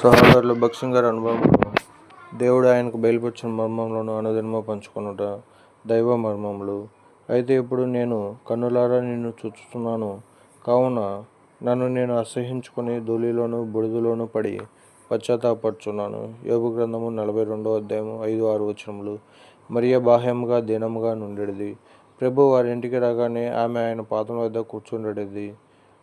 సహోదరులు భక్సింగ్ గారి అనుభవం. దేవుడు ఆయనకు బయలుపరిచిన మర్మంలోనూ అనుదినము పంచుకొనుట దైవ మర్మములు. అయితే ఇప్పుడు నేను కన్నులారా నిన్ను చూచుతున్నాను కావున నన్ను నేను అసహించుకొని ధూళిలోను బుడిదలోను పడి పశ్చాత్తాపడుచున్నాను యోగు గ్రంథము నలభై రెండో అధ్యాయము ఐదు ఆరు వచనములు. మరియ బాహ్యముగా దీనముగా నుండెడిది. ప్రభు వారి ఇంటికి రాగానే ఆమె ఆయన పాదం వద్ద కూర్చుండెడిది.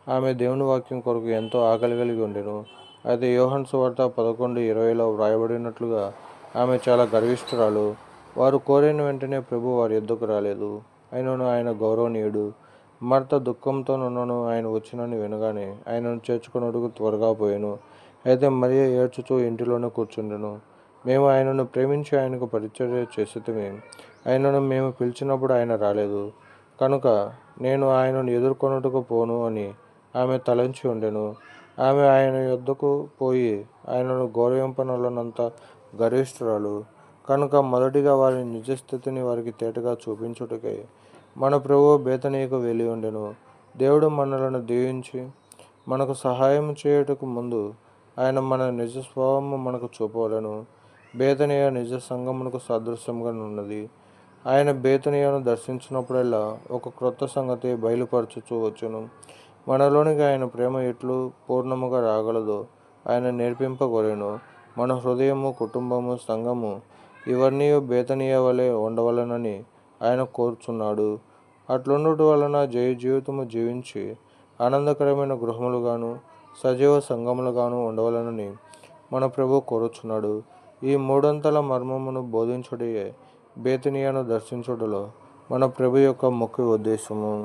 ఆమె దేవుని వాక్యం కొరకు ఎంతో ఆకలి కలిగి ఉండెను. అయితే యోహన్ సువార్త పదకొండు ఇరవైలో వ్రాయబడినట్లుగా ఆమె చాలా గర్విష్ఠురాలు. వారు కోరిన వెంటనే ప్రభు వారి ఎద్దుకు రాలేదు. అయినను ఆయన గౌరవనీయుడు. మర్త దుఃఖంతో నున్నను ఆయన వచ్చినని వినగానే ఆయనను చేర్చుకున్నట్టుకు త్వరగా పోయాను. అయితే మరియ ఏడ్చుతూ ఇంటిలోనే కూర్చుండెను. మేము ఆయనను ప్రేమించి ఆయనకు పరిచర్య చేసేతమే. ఆయనను మేము పిలిచినప్పుడు ఆయన రాలేదు. కనుక నేను ఆయనను ఎదుర్కొనుటకు పోను అని ఆమె తలంచి ఉండెను. ఆమె ఆయన యుద్ధకు పోయి ఆయనను గౌరవింపనలనంత గరిష్ఠురాలు. కనుక మొదటిగా వారి నిజస్థితిని వారికి తేటగా చూపించుటకై మన ప్రభు బేతనీయకు వెళ్ళి ఉండెను. దేవుడు మనలను దీవించి మనకు సహాయం చేయుటకు ముందు ఆయన మన నిజ స్వభావము మనకు చూపవలను. బేతనీయ నిజ సంగమునకు సదృశ్యంగా ఉన్నది. ఆయన బేతనీయను దర్శించినప్పుడల్లా ఒక క్రొత్త సంగతి బయలుపరచుచూ వచ్చును. మనలోనికి ఆయన ప్రేమ ఎట్లు పూర్ణముగా రాగలదో ఆయన నేర్పింపగలను మన హృదయము కుటుంబము సంఘము ఇవన్నీ బేతనీయ వలె ఉండవలనని ఆయన కోరుచున్నాడు. అట్లుండుట వలన జయ జీవితము జీవించి ఆనందకరమైన గృహములుగాను సజీవ సంఘములుగాను ఉండవలనని మన ప్రభు కోరుచున్నాడు. ఈ మూడంతల మర్మమును బోధించుటయే బేతనీయను దర్శించుటలో మన ప్రభు యొక్క ముఖ్య ఉద్దేశము.